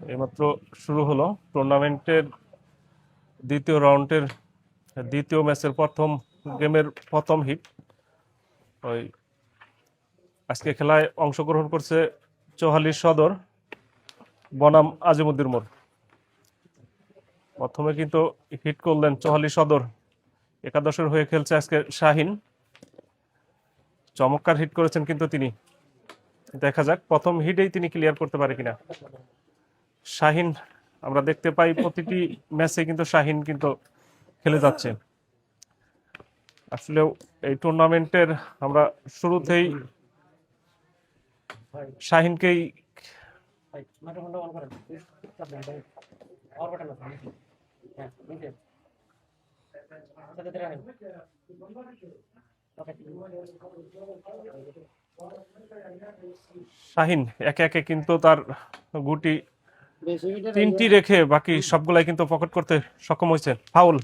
এইমাত্র শুরু হলো টুর্নামেন্টের দ্বিতীয় রাউন্ডের, দ্বিতীয় ম্যাচের প্রথম গেমের প্রথম হিট। ওই আজকে খেলায় অংশগ্রহণ করছে চৌহালি সদর বনাম আজিমুদ্দিন মোড়। প্রথমে কিন্তু হিট করলেন চৌহালি সদর, একাদশের হয়ে খেলছে আজকে শাহিন। চমৎকার হিট করেছেন কিন্তু তিনি। দেখা যাক, প্রথম হিটেই তিনি ক্লিয়ার করতে পারে কিনা। শাহিন, আমরা দেখতে পাই প্রতিটি ম্যাচে কিন্তু শাহিন কিন্তু খেলে যাচ্ছে। আসলে এই টুর্নামেন্টের আমরা শুরুতেই শাহিনকেই শাহিন, একে একে কিন্তু তার গুটি তিনটি রেখে বাকি সবগুলাই কিন্তু পকেট করতে সক্ষম হয়েছে। ফাউল।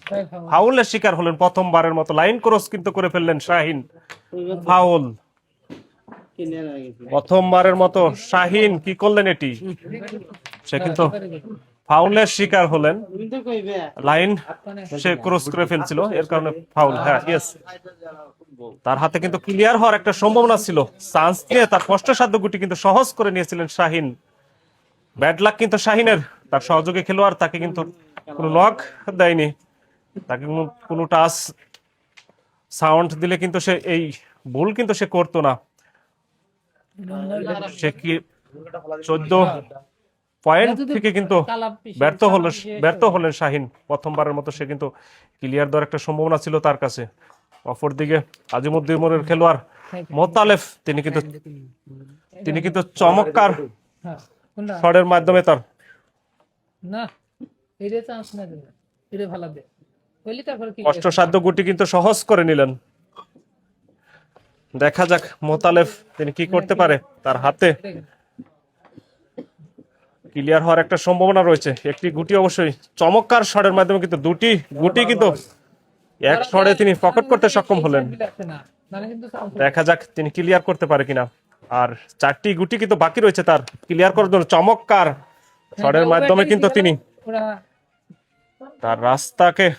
ফাউলের শিকার হলেন প্রথমবারের মতো। লাইন ক্রস কিন্তু করে ফেললেন শাহিন। ফাউল। প্রথমবারের মতো শাহিন কি করলেন এটি? সে কিন্তু ফাউলের শিকার হলেন। লাইন সে ক্রস করে ফেলছিল, এর কারণে ফাউল। হ্যাঁ ইয়েস তার হাতে কিন্তু ক্লিয়ার হওয়ার একটা সম্ভাবনা ছিল। চান্স নিয়ে তার কষ্টসাধ্য গুটি কিন্তু সহজ করে নিয়েছিলেন শাহিন। ব্যাড লাক কিন্তু শাহিনের। তার সহযোগী খেলোয়াড় তাকে কিন্তু কোনো নক দেয়নি। তাকে কোনো কোনো টাচ সাউন্ড দিলে কিন্তু সে এই ভুল কিন্তু সে করতো না। সে কি চোদ্দ পয়েন্ট থেকে কিন্তু ব্যর্থ হলো ব্যর্থ হলেন শাহিন। প্রথমবারের মতো সে কিন্তু ক্লিয়ার দেওয়ার একটা সম্ভাবনা ছিল তার কাছে। অপরদিকে আজিমুদ্দিন মোরের খেলোয়াড় মোতালেফ তিনি কিন্তু তিনি কিন্তু চমৎকার হ্যাঁ, শটের মাধ্যমে তার। না এটা চান্স না এটা ভালো দে। কষ্টসাধ্য গুটি কিন্তু সহজ করে নিলেন। দেখা যাক মোতালেফ তিনি কি করতে পারে তার হাতে। ক্লিয়ার হওয়ার একটা সম্ভাবনা রয়েছে। একটি গুটি অবশ্যই চমৎকার শটের মাধ্যমে কিন্তু দুটি গুটি কিন্তু এক শটে তিনি পকেট করতে সক্ষম হলেন। দেখা যাক তিনি ক্লিয়ার করতে পারে কিনা। আর চারটি গুটি কিন্তু বাকি রয়েছে তার। ক্লিয়ার করার জন্য চমৎকার শটের মাধ্যমে কিন্তু তিনি তার রাস্তাকে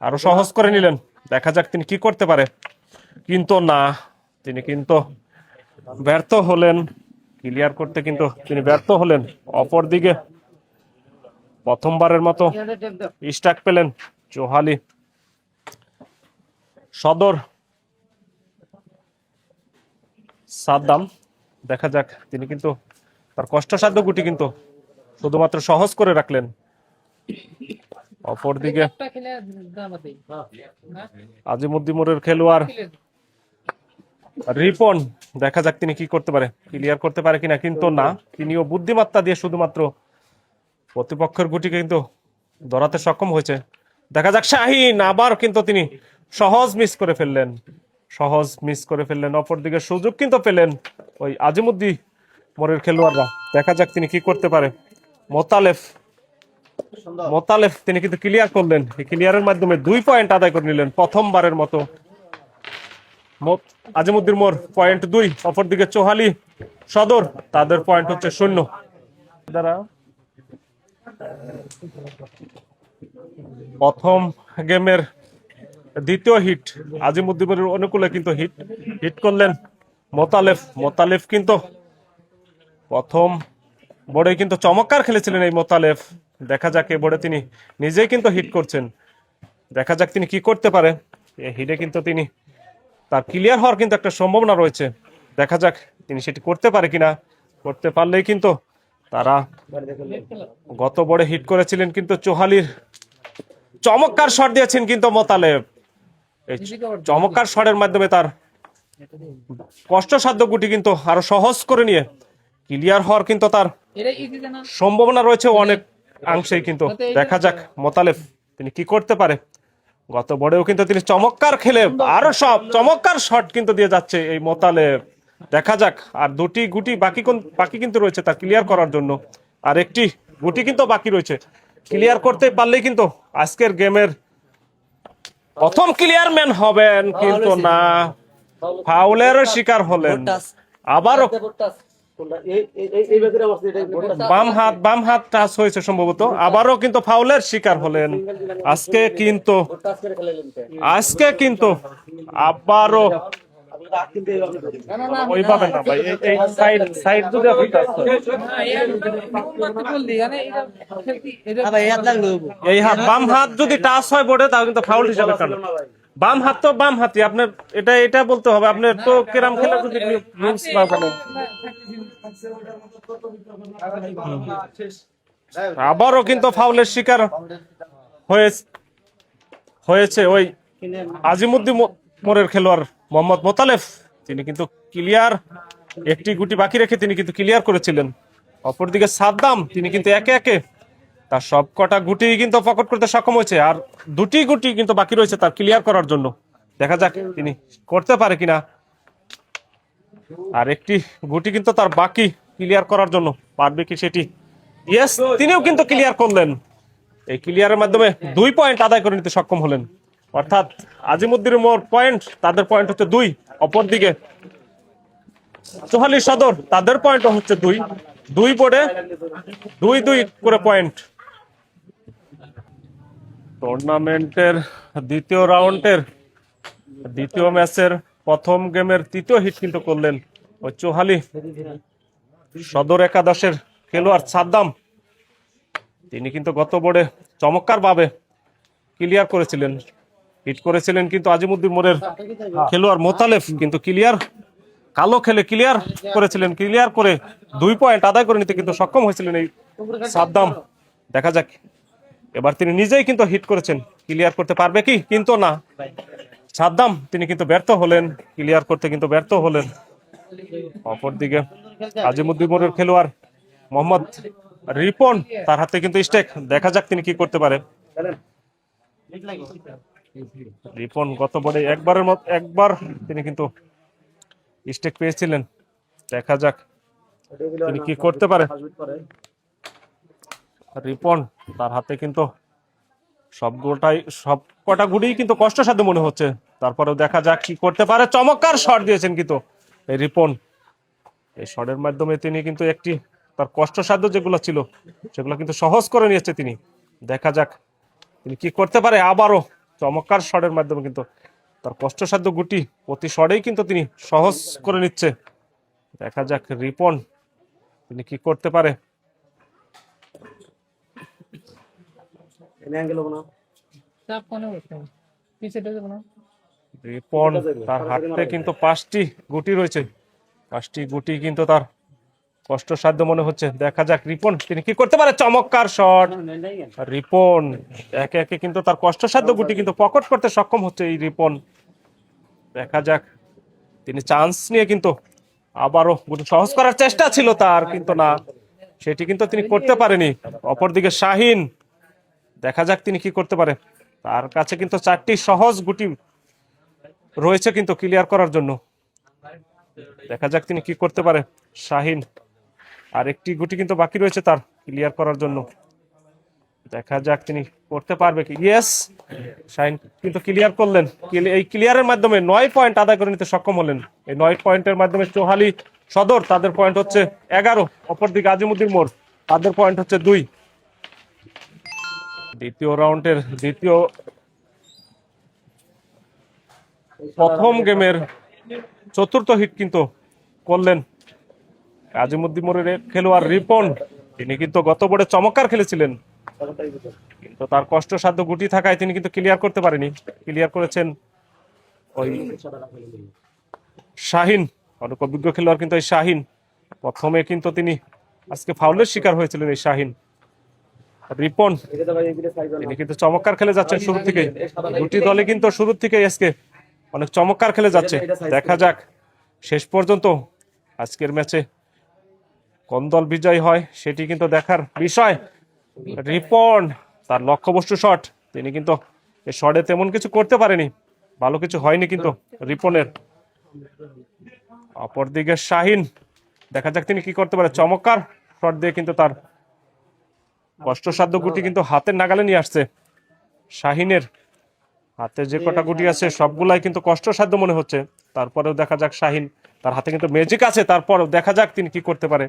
আরও সহজ করে নিলেন। দেখা যাক তিনি কি করতে পারে। কিন্তু না তিনি কিন্তু ব্যর্থ হলেন। ক্লিয়ার করতে কিন্তু তিনি ব্যর্থ হলেন। অপরদিকে প্রথমবারের মতো স্টাক পেলেন চোহালি। সদর সাদ্দাম। দেখা যাক, তিনি কিন্তু তার কষ্টসাধ্য গুটি কিন্তু শুধুমাত্র সহজ করে রাখলেন। অপরদিকে আজিমুদ্দিমুরের খেলোয়াড় রিপন, দেখা যাক তিনি কি করতে পারে। ক্লিয়ার করতে পারে কিনা কিন্তু না। তিনিও বুদ্ধিমত্তা দিয়ে শুধুমাত্র প্রতিপক্ষের গুটিকে কিন্তু ধরাতে সক্ষম হয়েছে। দেখা যাক শাহিন আবার কিন্তু তিনি সহজ মিস করে ফেললেন। সহজ মিস করে ফেললেন। অপরদিকে সুযোগ কিন্তু পেলেন ওই আজিমুদ্দি মোরের খেলোয়াড়রা। দেখা যাক তিনি কি করতে পারে। মোতালেফ মোতালেফ তিনি কিন্তু ক্লিয়ার করলেন। এই ক্লিয়ারের মাধ্যমে দুই পয়েন্ট আদায় করে নিলেন প্রথমবারের মতো। আজিমুদ্দিন মোর পয়েন্ট দুই। অপরদিকে চোহালি, সদর, তাদের পয়েন্ট হচ্ছে শূন্য। দ্বারা প্রথম গেমের দ্বিতীয় হিট, আজিমুদ্দিনের অনুকূলে কিন্তু হিট। হিট করলেন মোতালেফ। মোতালেফ কিন্তু প্রথম বোর্ডে কিন্তু চমৎকার খেলেছিলেন এই মোতালেফ। দেখা যাক এই বোর্ডে তিনি নিজেই কিন্তু হিট করছেন। দেখা যাক তিনি কি করতে পারে। এই হিটে কিন্তু তিনি তার ক্লিয়ার হওয়ার কিন্তু একটা সম্ভাবনা রয়েছে। দেখা যাক তিনি সেটি করতে পারে কিনা। করতে পারলেই কিন্তু তারা গত বড়ে হিট করেছিলেন কিন্তু চোহালির চমৎকার শট দিয়েছেন কিন্তু মোতালেব এই চমৎকার শটের মাধ্যমে তার কষ্টসাধ্য গুটি কিন্তু আরও সহজ করে নিয়ে ক্লিয়ার হওয়ার কিন্তু তার সম্ভাবনা রয়েছে অনেক অংশেই কিন্তু। দেখা যাক মোতালেফ তিনি কি করতে পারে। গত বড়েও কিন্তু তিনি চমৎকার খেলে আরও সব চমৎকার শট কিন্তু দিয়ে যাচ্ছে এই মোতালেফ দেখা যাক আর দুটি গুটি বাকি কোন- বাকি কিন্তু রয়েছে তা ক্লিয়ার করার জন্য। আর একটি গুটি কিন্তু বাকি রয়েছে। ক্লিয়ার করতে পারলেই কিন্তু আজকের গেমের প্রথম ক্লিয়ারম্যান হবেন কিন্তু না ফাউলের শিকার হলেন। আবারও বাম হাত বাম হাত টাচ হয়েছে সম্ভবত। আবারও কিন্তু ফাউলের শিকার হলেন। আজকে কিন্তু। আজকে কিন্তু আবারও ওইভাবে না ভাই। এই- এই সাইড সাইড যদি আপনি touch করেন। না, এর মাত্র বললি, মানে এটা খেলতি- এটা- এই হাত বাম হাত যদি টাচ হয় বোর্ডে তাহলে কিন্তু ফাউল হিসাবে কারণ বাম হাত তো বাম হাতই। আপনার এটা এটা বলতে হবে। আপনার তো কেরাম খেলা যদি রুলস না জানেন। আবারও কিন্তু ফাউলের শিকার হয়েছে হয়েছে ওই আজিমুদ্দিন মোরের খেলোয়াড়। মোহাম্মদ মোতালেফ তিনি কিন্তু ক্লিয়ার, একটি গুটি বাকি রেখে তিনি কিন্তু ক্লিয়ার করেছিলেন। অপরদিকে সাদ্দাম, তিনি কিন্তু একে একে তার সব কটা গুটি কিন্তু পকেট করতে সক্ষম হয়েছে, আর দুটি গুটি কিন্তু বাকি রয়েছে তার ক্লিয়ার করার জন্য। দেখা যাক তিনি করতে পারে কিনা। আর একটি গুটি কিন্তু তার বাকি ক্লিয়ার করার জন্য পারবে কি সেটি? ইয়েস তিনিও কিন্তু ক্লিয়ার করলেন। এই ক্লিয়ারের মাধ্যমে দুই পয়েন্ট আদায় করে নিতে সক্ষম হলেন। অর্থাৎ আজিমুদ্দিনের মোর পয়েন্ট, তাদের পয়েন্ট হচ্ছে দুই। অপরদিকে চোহালি সদর, তাদের পয়েন্ট হচ্ছে দুই। দুই বোর্ডে দুই দুই করে পয়েন্ট। টুর্নামেন্টের দ্বিতীয় রাউন্ডের দ্বিতীয় ম্যাচের প্রথম গেমের তৃতীয় হিট কিন্তু করলেন ওই চোহালি সদর একাদশের খেলোয়াড় সাদ্দাম। তিনি কিন্তু গত বোর্ডে চমৎকার ভাবে ক্লিয়ার করেছিলেন। হিট করেছিলেন কিন্তু আজিমুদ্দিন মোড়ের খেলোয়াড় মোতালেফ কিন্তু ক্লিয়ার, কালো খেলে ক্লিয়ার করেছিলেন, ক্লিয়ার করে দুই পয়েন্ট আদায় করে নিতে কিন্তু সক্ষম হয়েছিলেন এই সাদ্দাম। দেখা যাক, এবার তিনি নিজেই কিন্তু হিট করেছেন, ক্লিয়ার করতে পারবে কি? কিন্তু না। সাদ্দাম, তিনি কিন্তু ব্যর্থ হলেন, ক্লিয়ার করতে কিন্তু ব্যর্থ হলেন। অপরদিকে আজিমুদ্দিন মোড়ের খেলোয়াড় মোহাম্মদ রিপন, তার হাতে কিন্তু স্টেক। দেখা যাক তিনি কি করতে পারে। রিপন গত বলে একবারের মত একবার তিনি কিন্তু স্টেক পেয়েছিলেন। দেখা যাক তিনি কি করতে পারে। রিপন তার হাতে কিন্তু সবগুলোটাই সব কটা গুড়িই কিন্তু কষ্টসাধ্য মনে হচ্ছে। তারপরেও দেখা যাক কি করতে পারে। চমৎকার শট দিয়েছেন কিন্তু এই রিপন। এই শটের মাধ্যমে তিনি কিন্তু একটি তার কষ্টসাধ্য যেগুলো ছিল, সেগুলো কিন্তু সহজ করে নিয়েছে তিনি। দেখা যাক তিনি কি করতে পারে। আবারও চমৎকার শটের মাধ্যমে কিন্তু তার কষ্টসাধ্য গুটি প্রতি শটেই কিন্তু তিনি সহজ করে নিচ্ছে। দেখা যাক রিপন তিনি কি করতে পারে? রিপন তার হাতে কিন্তু পাঁচটি গুটি রয়েছে। পাঁচটি গুটি কিন্তু তার কষ্টসাধ্য মনে হচ্ছে। দেখা যাক, রিপন, তিনি কি করতে পারে? চমৎকার শট। রিপন, একে একে কিন্তু তার কষ্টসাধ্য গুটি কিন্তু পকট করতে সক্ষম হচ্ছে এই রিপন। দেখা যাক, তিনি চান্স নিয়ে কিন্তু আবারও গুটি সহজ করার চেষ্টা ছিল তার, কিন্তু না। সেটি কিন্তু তিনি করতে পারেনি। অপরদিকে শাহিন, দেখা যাক তিনি কি করতে পারে। তার কাছে কিন্তু চারটি সহজ গুটি রয়েছে কিন্তু ক্লিয়ার করার জন্য। দেখা যাক তিনি কি করতে পারে। শাহিন আর একটি গুটি কিন্তু বাকি রয়েছে তার ক্লিয়ার করার জন্য। দেখা যাক তিনি করতে পারবে কি। ইয়েস শাহিন কিন্তু ক্লিয়ার করলেন। এই ক্লিয়ারের মাধ্যমে নয় পয়েন্ট আদায় করে নিতে সক্ষম হলেন। এই নয় পয়েন্টের মাধ্যমে চোহালি সদর, তাদের পয়েন্ট হচ্ছে এগারো। অপরদিকে আজিমুদ্দিন মোড়, তাদের পয়েন্ট হচ্ছে দুই। দ্বিতীয় রাউন্ডের দ্বিতীয় প্রথম গেমের চতুর্থ হিট কিন্তু করলেন আজিমুদ্দিন মোড়ের খেলোয়াড় রিপন, তিনি কিন্তু গত বোর্ডে চমৎকার খেলেছিলেন। কিন্তু তার কষ্টসাধ্য গুটি থাকায় তিনি কিন্তু ক্লিয়ার করতে পারেনি। ক্লিয়ার করেছেন ওই শাহিন অনেক অভিজ্ঞ খেলোয়াড় কিন্তু এই শাহিন। প্রথমে কিন্তু তিনি আজকে ফাউলের শিকার হয়েছিলেন এই শাহিন। রিপন, তিনি কিন্তু চমৎকার খেলে যাচ্ছেন শুরু থেকে দুটি দলে কিন্তু শুরু থেকে আজকে অনেক চমৎকার খেলে যাচ্ছে। দেখা যাক, শেষ পর্যন্ত আজকের ম্যাচে কোন দল বিজয়ী হয় সেটি কিন্তু দেখার বিষয়। রিপন, তার লক্ষ্যবস্তু শট। তিনি কিন্তু এই শটে তেমন কিছু করতে পারেনি। ভালো কিছু হয়নি কিন্তু রিপনের। অপরদিকে শাহিন, দেখা যাক তিনি কি করতে পারে। চমৎকার শট দিয়ে কিন্তু তার কষ্টসাধ্য গুটি কিন্তু হাতের নাগালে নিয়ে আসছে। শাহিনের হাতে যে কটা গুটি আছে, সবগুলাই কিন্তু কষ্টসাধ্য মনে হচ্ছে। তারপরেও দেখা যাক শাহিন, তার হাতে কিন্তু ম্যাজিক আছে। তারপর দেখা যাক তিনি কি করতে পারে।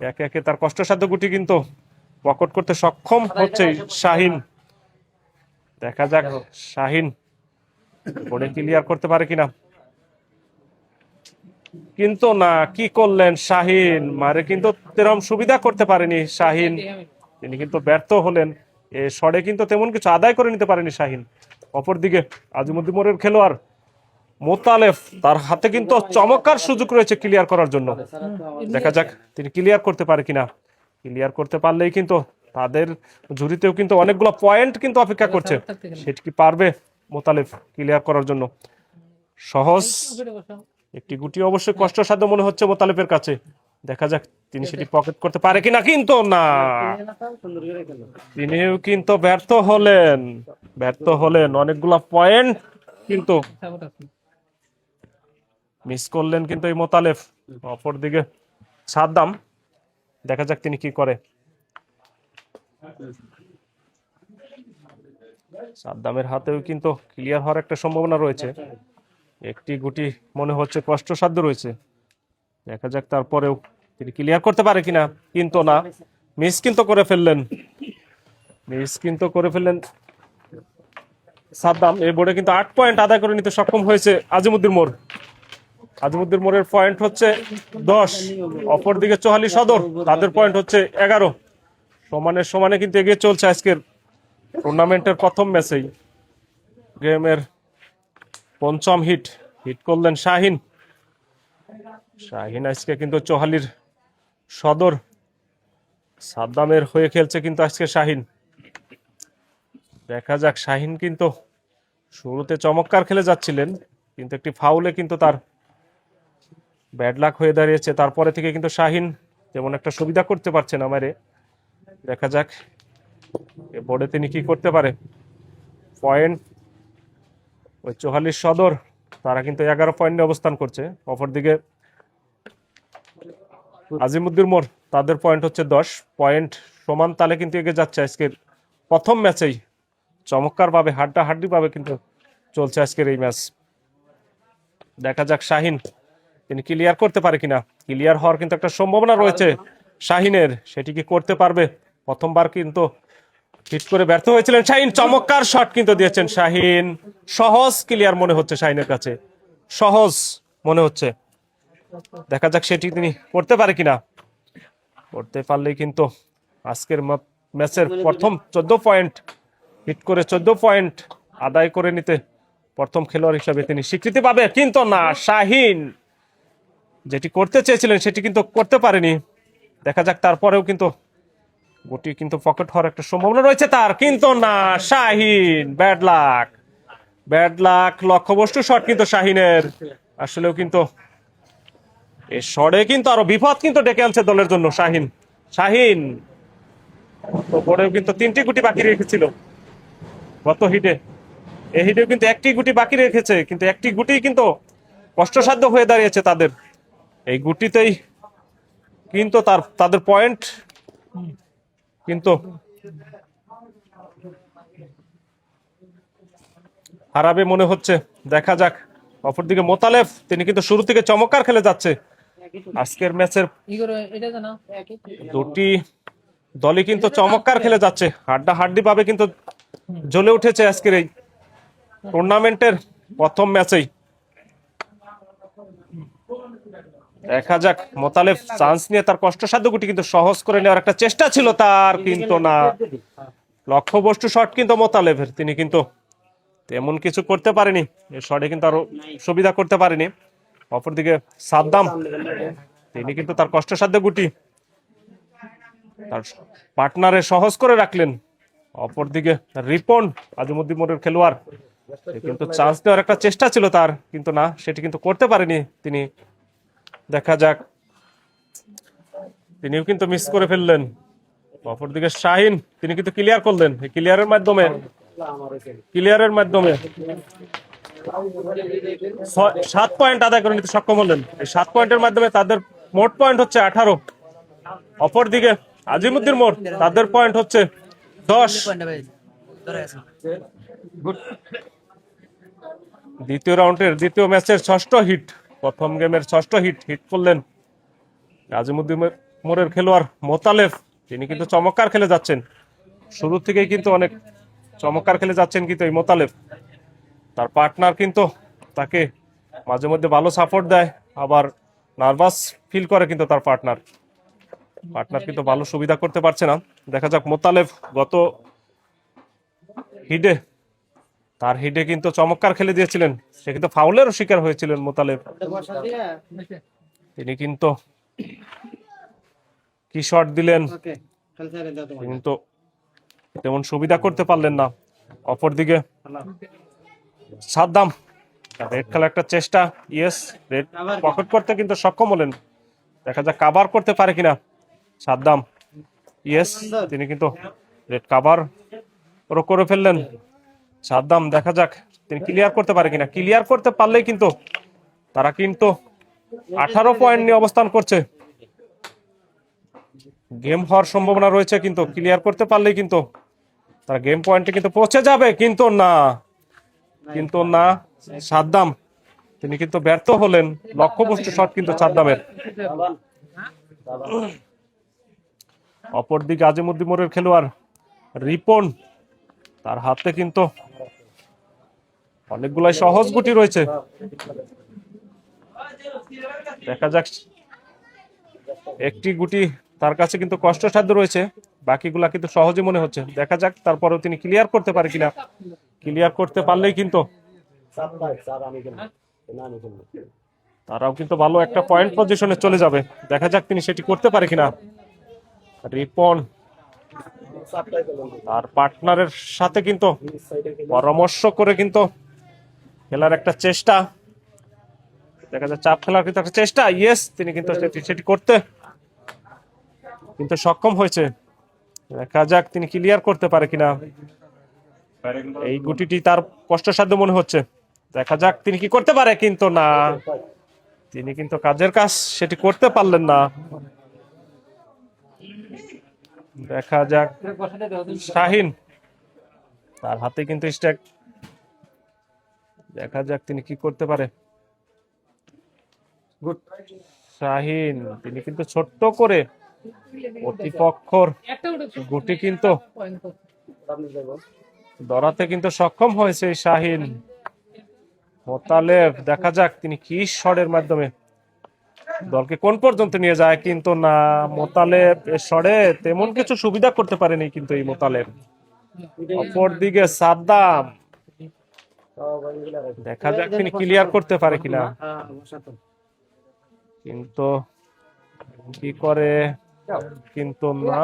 একে একে তার কষ্টসাধ্য গুটি কিন্তু পকট করতে সক্ষম হচ্ছে শাহিন। দেখা যাক শাহিন বোর্ডে ক্লিয়ার করতে পারে কিনা। কিন্তু না কি করলেন শাহিন? মারে কিন্তু তেরম সুবিধা করতে পারেনি শাহিন। তিনি কিন্তু ব্যর্থ হলেন। এ শটে কিন্তু তেমন কিছু আদায় করে নিতে পারেনি শাহিন। অপরদিকে আজিমুদ্দিন মোরের খেলোয়াড় মোতালেফ তার হাতে কিন্তু চমৎকার সুযোগ রয়েছে ক্লিয়ার করার জন্য। দেখা যাক তিনি ক্লিয়ার করতে পারে কিনা। ক্লিয়ার করতে পারলেই কিন্তু তাদের ঝুড়িতেও কিন্তু অনেকগুলো পয়েন্ট কিন্তু অপেক্ষা করছে। সেটি কি পারবে মোতালেফ ক্লিয়ার করার জন্য? সহজ। একটি গুটি অবশ্যই কষ্টসাধ্য মনে হচ্ছে মোতালেফের কাছে। দেখা যাক তিনি সেটি পকেট করতে পারে কিনা, কিন্তু না। তিনিও কিন্তু ব্যর্থ হলেন। ব্যর্থ হলেন। অনেকগুলা পয়েন্ট কিন্তু। মিস করলেন কিন্তু এই মোতালেফ। অপরদিকে সাদ্দাম, দেখা যাক তিনি কি করে। সাদ্দামের হাতেও কিন্তু ক্লিয়ার হওয়ার একটা সম্ভাবনা রয়েছে। একটি গুটি মনে হচ্ছে কষ্টসাধ্য রয়েছে। দেখা যাক তারপরেও তিনি ক্লিয়ার করতে পারে কিনা, কিন্তু না। মিস কিন্তু করে ফেললেন। মিস কিন্তু করে ফেললেন। সাদ্দাম এই বোর্ডে কিন্তু আট পয়েন্ট আদায় করে নিতে সক্ষম হয়েছে আজিমুদ্দিন মোড়। আজিমুদ্দিন মোড়ের পয়েন্ট হচ্ছে দশ, অপরদিকে চোহালি সদর, তাদের পয়েন্ট হচ্ছে এগারো। সমানে সমানে কিন্তু এগিয়ে চলছে আজকের টুর্নামেন্টের প্রথম ম্যাচেই গেমের পঞ্চম হিট হিট করলেন শাহিন। শাহিন আজকে কিন্তু চোহালির সদর, সাদ্দামের হয়ে খেলছে কিন্তু আজকে শাহিন। দেখা যাক, শাহিন কিন্তু শুরুতে চমৎকার খেলে যাচ্ছিলেন, কিন্তু একটি ফাউলে কিন্তু তার ব্যাড লাক হয়ে দাঁড়িয়েছে। তারপরে থেকে কিন্তু শাহিন যেমন একটা সুবিধা করতে পারছে না আমারে। দেখা যাক বোর্ডে তিনি কি করতে পারে। পয়েন্ট ওই চৌহাল্লিশ সদর, তারা কিন্তু এগারো পয়েন্টে অবস্থান করছে। অপরদিকে আজিমুদ্দিন মোর তাদের পয়েন্ট হচ্ছে দশ। পয়েন্ট সমান তালে কিন্তু এগিয়ে যাচ্ছে আজকের প্রথম ম্যাচেই। চমৎকারভাবে হাড্ডা হাড্ডি ভাবে কিন্তু চলছে আজকের এই ম্যাচ। দেখা যাক শাহিন তিনি ক্লিয়ার করতে পারে কিনা? ক্লিয়ার হওয়ার কিন্তু একটা সম্ভাবনা রয়েছে। শাহিনের সেটি কি করতে পারবে। প্রথমবার কিন্তু হিট করে ব্যর্থ হয়েছিলেন শাহিন। চমৎকার শট কিন্তু দিয়েছেন শাহিন। সহজ ক্লিয়ার মনে হচ্ছে শাহিনের কাছে। সহজ মনে হচ্ছে। দেখা যাক সেটি তিনি করতে পারে কিনা। করতে পারলেই কিন্তু আজকের ম্যাচের প্রথম চোদ্দ পয়েন্ট হিট করে চোদ্দ পয়েন্ট আদায় করে নিতে প্রথম খেলোয়াড় হিসাবে তিনি স্বীকৃতি পাবে। কিন্তু না শাহিন যেটি করতে চেয়েছিলেন সেটি কিন্তু করতে পারেনি। দেখা যাক তারপরেও কিন্তু গুটি কিন্তু পকেট হওয়ার একটা সম্ভাবনা রয়েছে তার, কিন্তু না, Shaheen bad luck bad luck লক্ষ্যবস্তু শট কিন্তু শাহিনের। আসলেও কিন্তু এই শটে কিন্তু আরও বিপদ কিন্তু ডেকে আনছে দলের জন্য শাহিন। শাহিন তো পরেও কিন্তু তিনটি গুটি বাকি রেখেছিল। গত হিটে এই হিটেও কিন্তু একটি গুটি বাকি রেখেছে, কিন্তু একটি গুটি কিন্তু কষ্টসাধ্য হয়ে দাঁড়িয়েছে তাদের। এই গুটিতেই কিন্তু তার তাদের পয়েন্ট। কিন্তু হারাবে মনে হচ্ছে। দেখা যাক। অপরদিকে মোতালেফ তিনি কিন্তু শুরু থেকে চমৎকার খেলে যাচ্ছে। আজকের ম্যাচের দুটি দলই কিন্তু চমৎকার খেলে যাচ্ছে। হাড্ডা হাড্ডি পাবে কিন্তু জ্বলে উঠেছে আজকের এই টুর্নামেন্টের প্রথম ম্যাচেই। দেখা যাক মোতালেফ চান্স নিয়ে তার কষ্টসাধ্য গুটি কিন্তু সহজ করে নেওয়ার একটা চেষ্টা ছিল, তার কিন্তু না। লক্ষ্যবস্তু শট কিন্তু মোতালেফের তিনি কিন্তু তেমন কিছু করতে পারেনি। এই শটে কিন্তু আরও সুবিধা করতে পারেনি। অপরদিকে সাদ্দাম, তিনি কিন্তু তার কষ্টসাধ্য গুটি তার পার্টনারে সহজ করে রাখলেন। অপরদিকে রিপন আজিমুদ্দিন মোড়ের খেলোয়াড় কিন্তু চান্স নেওয়ার একটা চেষ্টা ছিল তার, কিন্তু না, সেটি কিন্তু করতে পারেনি তিনি। দেখা যাক। তিনিও কিন্তু মিস করে ফেললেন। অপরদিকে শাহিন, তিনি কিন্তু ক্লিয়ার করলেন। ক্লিয়ারের মাধ্যমে ক্লিয়ারের মাধ্যমে। সাত পয়েন্ট আদায় করে নিতে সক্ষম হলেন। এই সাত পয়েন্টের মাধ্যমে তাদের মোট পয়েন্ট হচ্ছে আঠারো। অপরদিকে আজিমুদ্দিন মোট তাদের পয়েন্ট হচ্ছে দশ। দ্বিতীয় রাউন্ডের দ্বিতীয় ম্যাচের ষষ্ঠ হিট প্রথম গেমের ষষ্ঠ হিট হিট করলেন আজিমুদ্দিন মোড়ের খেলোয়াড় মোতালেফ তিনি কিন্তু চমৎকার খেলে যাচ্ছেন। শুরু থেকেই কিন্তু অনেক চমৎকার খেলে যাচ্ছেন কিন্তু এই মোতালেফ তার পার্টনার কিন্তু তাকে মাঝে মধ্যে ভালো সাপোর্ট দেয়, আবার নার্ভাস ফিল করে কিন্তু তার পার্টনার পার্টনার কিন্তু ভালো সুবিধা করতে পারছে না। দেখা যাক মোতালেফ গত হিডে তার হিডে কিন্তু চমৎকার খেলে দিয়েছিলেন। সে কিন্তু ফাউলেরও শিকার হয়েছিলেন মোতালেব। তিনি কিন্তু কি শট দিলেন? কিন্তু তেমন সুবিধা করতে পারলেন না। অপরদিকে সাদ্দাম রেড খেলা একটা চেষ্টা। ইয়েস রেড পকেট করতে কিন্তু সক্ষম হলেন। দেখা যাক কাভার করতে পারে কিনা। সাদ্দাম ইয়েস তিনি কিন্তু রেড কাভার ওরও করে ফেললেন। সাদ্দাম, দেখা যাক, তিনি ক্লিয়ার করতে পারে কিনা। ক্লিয়ার করতে পারলেই কিন্তু তারা কিন্তু আঠারো পয়েন্ট নিয়ে অবস্থান করছে। গেম হওয়ার সম্ভাবনা রয়েছে কিন্তু ক্লিয়ার করতে পারলেই কিন্তু তারা গেম পয়েন্টে কিন্তু পৌঁছে যাবে, কিন্তু না। কিন্তু না, সাদ্দাম, তিনি কিন্তু ব্যর্থ হলেন। লক্ষ্যবস্তু শট কিন্তু সাদ্দামের। অপরদিকে আজিমুদ্দিন মোড়ের খেলোয়াড় রিপন, তার হাতে কিন্তু অনেকগুলাই সহজ গুটি রয়েছে। দেখা যাক। একটি গুটি তার কাছে কিন্তু কষ্টসাধ্য রয়েছে, বাকিগুলা কিন্তু সহজে মনে হচ্ছে। দেখা যাক তারপরেও তিনি ক্লিয়ার করতে পারে কিনা। ক্লিয়ার করতে পারলেই কিন্তু। তারাও কিন্তু ভালো একটা পয়েন্ট পজিশনে চলে যাবে। দেখা যাক তিনি সেটি করতে পারে কিনা। রিপন তার পার্টনারের সাথে কিন্তু পরামর্শ করে কিন্তু খেলার একটা চেষ্টা। দেখা যায় চাপ খেলার কিন্তু একটা চেষ্টা। ইয়েস তিনি কিন্তু সেটি করতে কিন্তু সক্ষম হয়েছে। দেখা যাক তিনি ক্লিয়ার করতে পারে কিনা। এই গুটিটি তার কষ্টসাধ্য মনে হচ্ছে। দেখা যাক তিনি কি করতে পারে, কিন্তু না। তিনি কিন্তু কাজের কাজ সেটি করতে পারলেন না। দেখা যাক। শাহিন, তার হাতে কিন্তু স্ট্যাক দেখা যাক তিনি কি করতে পারে। শাহিন, তিনি কিন্তু ছোট্ট করে প্রতিপক্ষর গুটি কিন্তু ধরাতে কিন্তু সক্ষম হয়েছে এই শাহিন। মোতালেব, দেখা যাক তিনি কি শটের মাধ্যমে দলকে কোন পর্যন্ত নিয়ে যায়, কিন্তু না, মোতালেব শটে তেমন কিছু সুবিধা করতে পারেনি কিন্তু এই মোতালেব। অপরদিকে সাদ্দাম দেখা যাক তিনি ক্লিয়ার করতে পারে কিনা। কিন্তু কি করে কিন্তু না।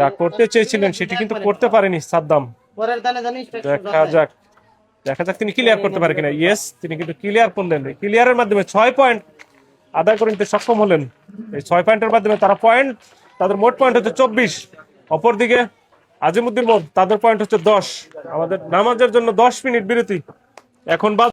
যা করতে চেয়েছিলেন সেটি কিন্তু করতে পারেনি সাদ্দাম। পরের দানে জানিস দেখা যাক দেখা যাক তিনি ক্লিয়ার করতে পারে কিনা। ইয়েস তিনি কিন্তু ক্লিয়ার করলেন। ক্লিয়ারের মাধ্যমে ছয় পয়েন্ট আদায় করে নিতে সক্ষম হলেন। এই ছয় পয়েন্টের মাধ্যমে তারা পয়েন্ট তাদের মোট পয়েন্ট হচ্ছে চব্বিশ। অপরদিকে আজিমুদ্দিন মোট তাদের পয়েন্ট হচ্ছে দশ। আমাদের নামাজের জন্য দশ মিনিট বিরতি। এখন বাদ